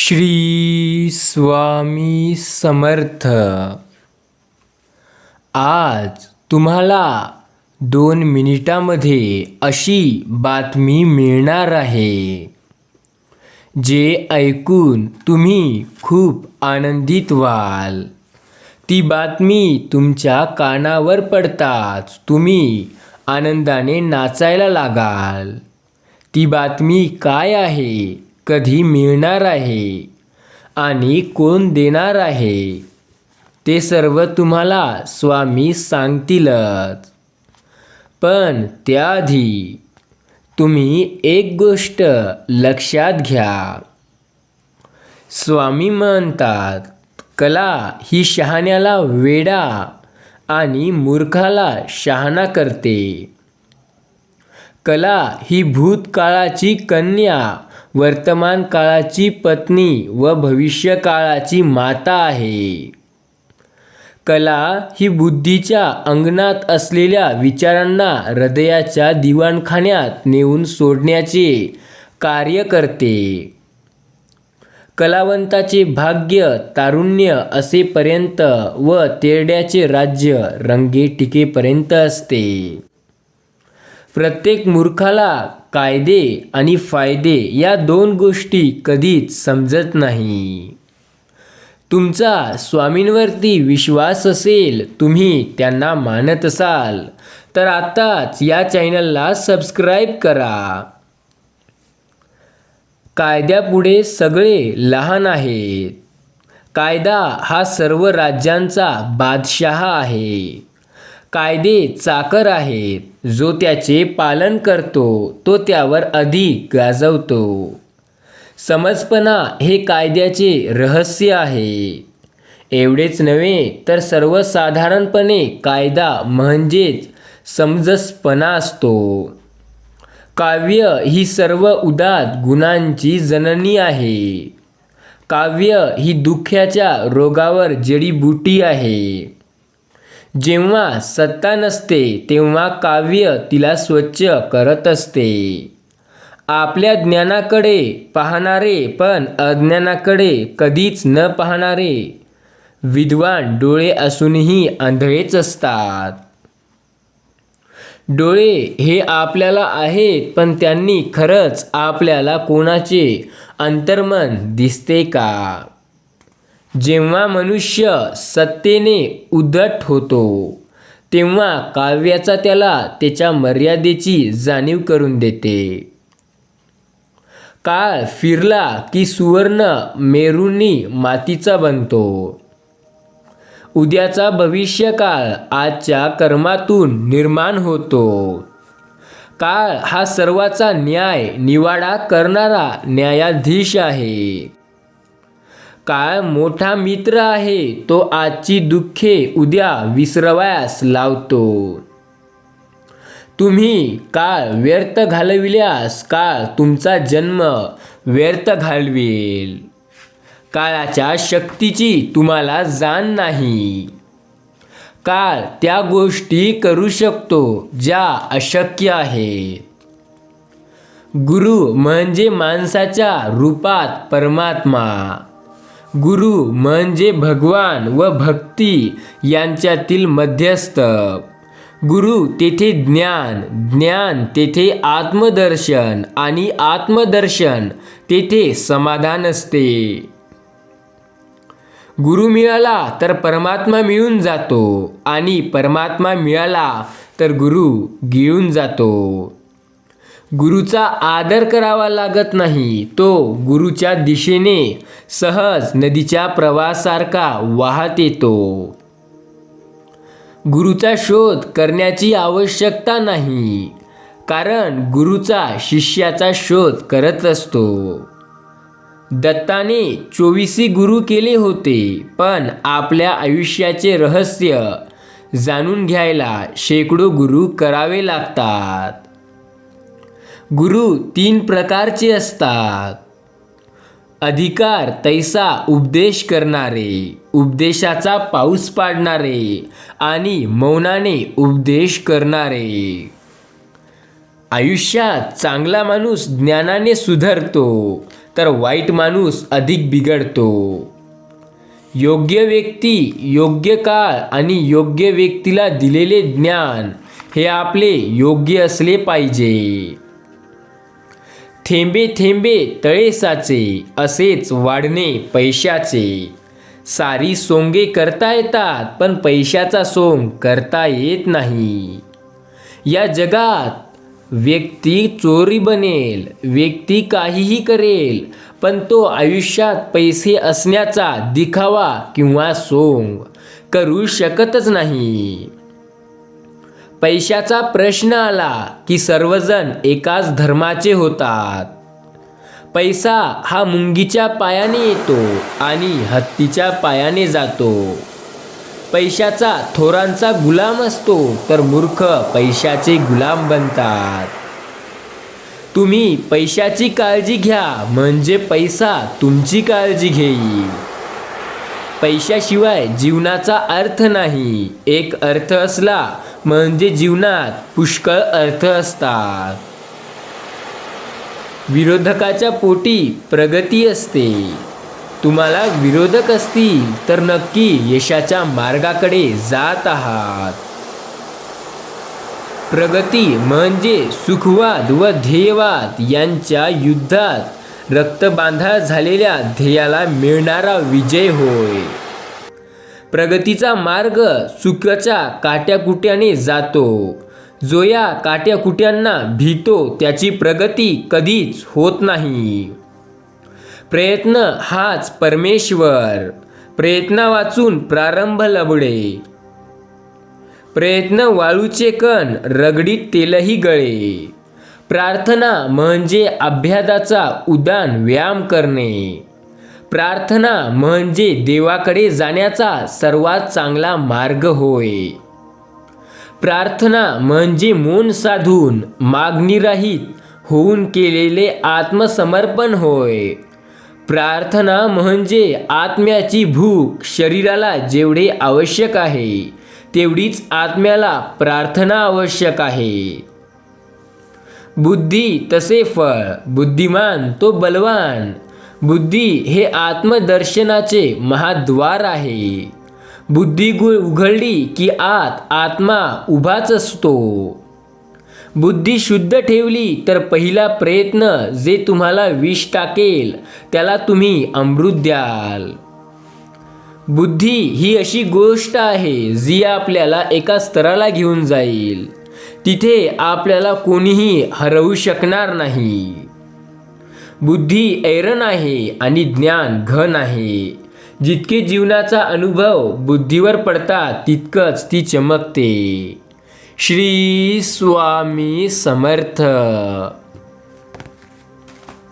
श्री स्वामी समर्थ. आज तुम्हाला दोन मिनिटामध्ये अशी बातमी मिळणार आहे जे ऐकून तुम्ही खूप आनंदित व्हाल. ती बातमी तुमच्या कानावर पडताच तुम्ही आनंदाने नाचायला लागाल. ती बातमी काय आहे? कधी मिळणार आहे आणि कोण देणार आहे ते सर्व तुम्हाला स्वामी सांगतीलच. पण त्याआधी तुम्ही एक गोष्ट लक्षात घ्या. स्वामी म्हणतात कला ही शहाण्याला वेडा आणि मूर्खाला शहाणा करते. कला ही भूतकाळाची कन्या वर्तमान काळाची पत्नी व भविष्यकाळाची माता आहे. कला ही बुद्धीच्या अंगणात असलेल्या विचारांना हृदयाच्या दिवाणखान्यात नेऊन सोडण्याचे कार्य करते. कलावंताचे भाग्य तारुण्य असेपर्यंत व तेरड्याचे राज्य रंगे टिकेपर्यंत असते. प्रत्येक मूर्खाला कायदे आणि फायदे या दोन गोष्टी कधीच समजत नाही. तुमचा स्वामींवरती विश्वास असेल तुम्ही त्यांना मानत असाल तर आत्ताच या चॅनलला सबस्क्राईब करा. कायद्यापुढे सगळे लहान आहेत. कायदा हा सर्व राज्यांचा बादशहा आहे. कायदे चाकर आहेत. जो त्याचे पालन करतो तो त्यावर अधिक गाजवतो. समजपणा हे कायद्याचे रहस्य आहे. एवढेच नव्हे तर सर्वसाधारणपणे कायदा म्हणजेच समजसपणा असतो. काव्य ही सर्व उदात गुणांची जननी आहे. काव्य ही दुःख्याच्या रोगावर जडीबुटी आहे. जेव्हा सत्ता नसते तेव्हा काव्य तिला स्वच्छ करत असते. आपल्या ज्ञानाकडे पाहणारे पण अज्ञानाकडे कधीच न पाहणारे विद्वान डोळे असूनही आंधळेच असतात. डोळे हे आपल्याला आहेत पण त्यांनी खरंच आपल्याला कोणाचे अंतर्मन दिसते का? जेव्हा मनुष्य सत्तेने उद्धट होतो तेव्हा काव्याचा त्याला त्याच्या मर्यादेची जाणीव करून देते. काळ फिरला की सुवर्ण मेरूंनी मातीचा बनतो. उद्याचा भविष्यकाळ आजच्या कर्मातून निर्माण होतो. काळ हा सर्वाचा न्याय निवाडा करणारा न्यायाधीश आहे. काळ मोठा मित्र आहे तो आजची दुःखे उद्या विसरवायास लावतो. तुम्ही काळ व्यर्थ घालविल्यास काळ तुमचा जन्म व्यर्थ घालवेल. काळाच्या शक्तीची तुम्हाला जाण नाही. काळ त्या गोष्टी करू शकतो ज्या अशक्य आहेत. गुरु म्हणजे माणसाच्या रूपात परमात्मा. गुरु म्हणजे भगवान व भक्ती यांच्यातील मध्यस्थ. गुरु तेथे ज्ञान ज्ञान तेथे आत्मदर्शन आणि आत्मदर्शन तेथे समाधान असते. गुरु मिळाला तर परमात्मा मिळून जातो आणि परमात्मा मिळाला तर गुरु गिळून जातो. गुरुचा आदर करावा लागत नाही तो गुरुच्या दिशेने सहज नदीच्या प्रवाहासारखा वाहत येतो. गुरुचा शोध करण्याची आवश्यकता नाही कारण गुरुचा शिष्याचा शोध करत असतो. दत्ताने चोवीसी गुरु केले होते पण आपल्या आयुष्याचे रहस्य जाणून घ्यायला शेकडो गुरु करावे लागतात. गुरु तीन प्रकारचे असतात. अधिकार तैसा उपदेश करणारे उपदेशाचा पाऊस पाडणारे आणि मौनाने उपदेश करणारे. आयुष्यात चांगला माणूस ज्ञानाने सुधारतो तर वाईट माणूस अधिक बिघडतो. योग्य व्यक्ती योग्य काळ आणि योग्य व्यक्तीला दिलेले ज्ञान हे आपले योग्य असले पाहिजे. थेंबे थेंबे तळे साचे असेच वाढणे पैशाचे. सारी सोंगे करता येतात पण पैशाचा सोंग करता येत नाही. या जगात व्यक्ती चोरी बनेल व्यक्ती काहीही करेल पण तो आयुष्यात पैसे असण्याचा दिखावा किंवा सोंग करू शकतच नाही. पैशाचा प्रश्न आला की सर्वजण एकाच धर्माचे होतात. पैसा हा मुंगीच्या पायाने येतो आणि हत्तीच्या पायाने जातो. पैशाचा थोरांचा गुलाम असतो तर मूर्ख पैशाचे गुलाम बनतात. तुम्ही पैशाची काळजी घ्या म्हणजे पैसा तुमची काळजी घेईल. पैशाशिवाय जीवनाचा अर्थ नाही. एक अर्थ असला म्हणजे जीवनात पुष्कळ अर्थ असतात. विरोधकाच्या पोटी प्रगती असते. तुम्हाला विरोधक असतील तर नक्की यशाच्या मार्गाकडे जात आहात. प्रगती म्हणजे सुखवाद व ध्येयवाद यांच्या युद्धात रक्तबांधा झालेल्या ध्येयाला मिळणारा विजय होय. प्रगतीचा मार्ग सुखाच्या काट्याकुट्याने जातो. जो या काट्याकुट्यांना भीतो त्याची प्रगती कधीच होत नाही. प्रयत्न हाच परमेश्वर. प्रयत्ना वाचून प्रारंभ लबडे. प्रयत्न वाळूचे कण रगडीत तेलही गळे. प्रार्थना म्हणजे अभ्यादाचा उदान व्यायाम करणे. प्रार्थना म्हणजे देवाकडे जाण्याचा सर्वात चांगला मार्ग होय. प्रार्थना म्हणजे मौन साधून मागणीरहित होऊन केलेले आत्मसमर्पण होय. प्रार्थना म्हणजे आत्म्याची भूक शरीराला जेवढे आवश्यक आहे तेवढीच आत्म्याला प्रार्थना आवश्यक आहे. बुद्धी तसे फळ बुद्धिमान तो बलवान. बुद्धी हे आत्मदर्शनाचे महाद्वार आहे. बुद्धी गु उघडली की आत आत्मा उभाच असतो. बुद्धी शुद्ध ठेवली तर पहिला प्रयत्न जे तुम्हाला विष टाकेल त्याला तुम्ही अमृत द्याल. बुद्धी ही अशी गोष्ट आहे जी आपल्याला एका स्तराला घेऊन जाईल. तिथे आपल्याला कोणीही हरवू शकणार नाही. बुद्धी ऐरण आहे आणि ज्ञान घन आहे. जितके जीवनाचा अनुभव बुद्धीवर पडतात तितकंच ती चमकते. श्री स्वामी समर्थ.